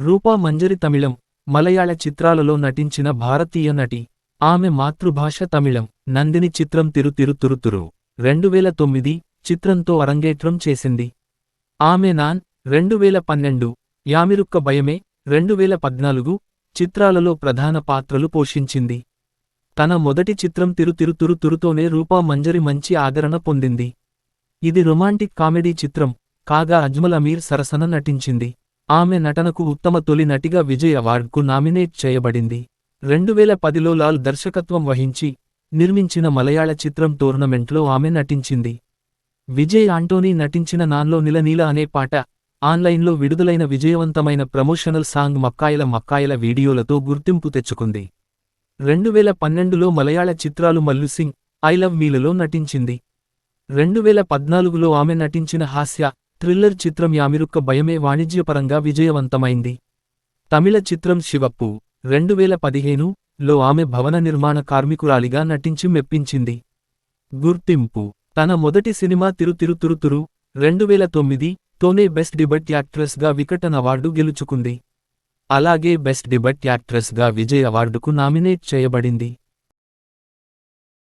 రూపా మంజరి తమిళం మలయాళ చిత్రాలలో నటించిన భారతీయ నటి. ఆమె మాతృభాష తమిళం. నందిని చిత్రం తిరు తిరు తురుతురు రెండు వేల తొమ్మిది చిత్రంతో అరంగేట్రం చేసింది. ఆమె నాన్ రెండు వేల పన్నెండు యామిరుక్క భయమే రెండు వేల పద్నాలుగు చిత్రాలలో ప్రధాన పాత్రలు పోషించింది. తన మొదటి చిత్రం తిరు తిరు తురు తురుతోనే రూపా మంజరి మంచి ఆదరణ పొందింది. ఇది రొమాంటిక్ కామెడీ చిత్రం. కాగా అజ్మల్ అమీర్ సరసన నటించింది. ఆమె నటనకు ఉత్తమ తొలి నటిగా విజయ్ అవార్డ్కు నామినేట్ చేయబడింది. రెండువేల పదిలో లాల్ దర్శకత్వం వహించి నిర్మించిన మలయాళ చిత్రం టోర్నమెంట్లో ఆమె నటించింది. విజయ్ ఆంటోనీ నటించిన నాన్లో నిలనీల అనే పాట ఆన్లైన్లో విడుదలైన విజయవంతమైన ప్రమోషనల్ సాంగ్ మక్కాయల మక్కాయల వీడియోలతో గుర్తింపు తెచ్చుకుంది. రెండువేల పన్నెండులో మలయాళ చిత్రాలు మల్లు సింగ్ ఐ లవ్ మీలలో నటించింది. రెండువేల పద్నాలుగులో ఆమె నటించిన హాస్య థ్రిల్లర్ చిత్రం యామిరుక్క భయమే వాణిజ్యపరంగా విజయవంతమైంది. తమిళ చిత్రం శివప్పు రెండు వేల పదిహేను లో ఆమె భవన నిర్మాణ కార్మికురాలిగా నటించి మెప్పించింది. గుర్తింపు తన మొదటి సినిమా తిరుతిరుతురుతురు రెండు వేల తొమ్మిది తోనే బెస్ట్ డిబట్ యాక్ట్రెస్గా వికటన్ అవార్డు గెలుచుకుంది. అలాగే బెస్ట్ డిబట్ యాక్ట్రెస్గా విజయ్ అవార్డుకు నామినేట్ చేయబడింది.